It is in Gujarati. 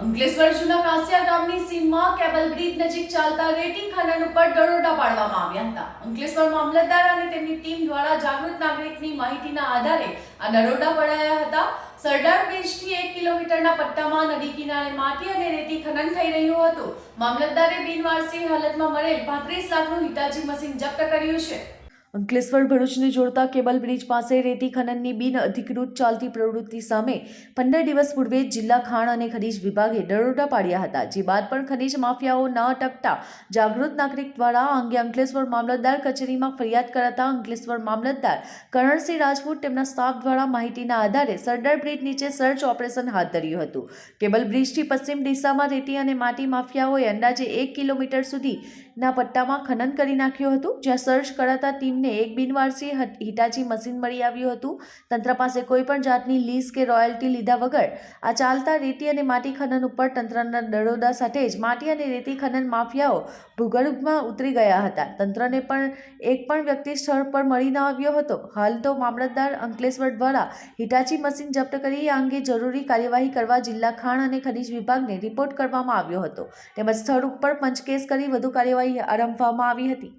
અંકલેશ્વર જૂના કાસિયા ગામની સીમમાં કેબલ બ્રિજ નજીક ચાલતા રેતી ખનન ઉપર દરોડા પાડવામાં આવ્યા હતા. અંકલેશ્વર મામલતદાર અને તેમની ટીમ દ્વારા જાગૃત નાગરિકની માહિતીના આધારે આ દરોડા પડાયા હતા. સરદાર બ્રિજથી એક કિલોમીટરના પટ્ટામાં નદી કિનારે માટી અને રેતી ખનન થઈ રહ્યું હતું. મામલતદારે બિનવારસી હાલતમાં મળેલ પાંત્રીસ લાખનું હિતાજી મશીન જપ્ત કર્યું છે. અંકલેશ્વર ભરૂચને જોડતા કેબલ બ્રિજ પાસે રેતી ખનનની બિન અધિકૃત ચાલતી પ્રવૃત્તિ સામે પંદર દિવસ પૂર્વે જિલ્લા ખાણ અને ખનીજ વિભાગે દરોડા પાડ્યા હતા, જે બાદ પણ ખનીજ માફિયાઓ ન અટકતા જાગૃત નાગરિક દ્વારા આ અંગે અંકલેશ્વર મામલતદાર કચેરીમાં ફરિયાદ કરાતા અંકલેશ્વર મામલતદાર કરણસિંહ રાજપૂત તેમના સ્ટાફ દ્વારા માહિતીના આધારે સરદાર બ્રિજ નીચે સર્ચ ઓપરેશન હાથ ધર્યું હતું. કેબલ બ્રિજથી પશ્ચિમ દિશામાં રેતી અને માટી માફિયાઓએ અંદાજે એક કિલોમીટર સુધીના પટ્ટામાં ખનન કરી નાખ્યું હતું, જ્યાં સર્ચ કરાતા ટીમને એક બિનવારસી હિટાચી મશીન મળી આવ્યું હતું. તંત્ર પાસે કોઈપણ જાતની લીઝ કે રોયલ્ટી લીધા વગર આ ચાલતા રેતી અને માટી ખનન ઉપર તંત્રના દરોડા સાથે જ માટી અને રેતી ખનન માફિયાઓ ભૂગર્ભમાં ઉતરી ગયા હતા. તંત્રને પણ એક પણ વ્યક્તિ સ્થળ પર મળી ન આવ્યો હતો. હાલ તો મામલતદાર અંકલેશ્વર દ્વારા હિટાચી મશીન જપ્ત કરી આ અંગે જરૂરી કાર્યવાહી કરવા જિલ્લા ખાણ અને ખનીજ વિભાગને રિપોર્ટ કરવામાં આવ્યો હતો. તેમજ સ્થળ ઉપર પંચકેસ કરી વધુ કાર્યવાહી આરંભવામાં આવી હતી.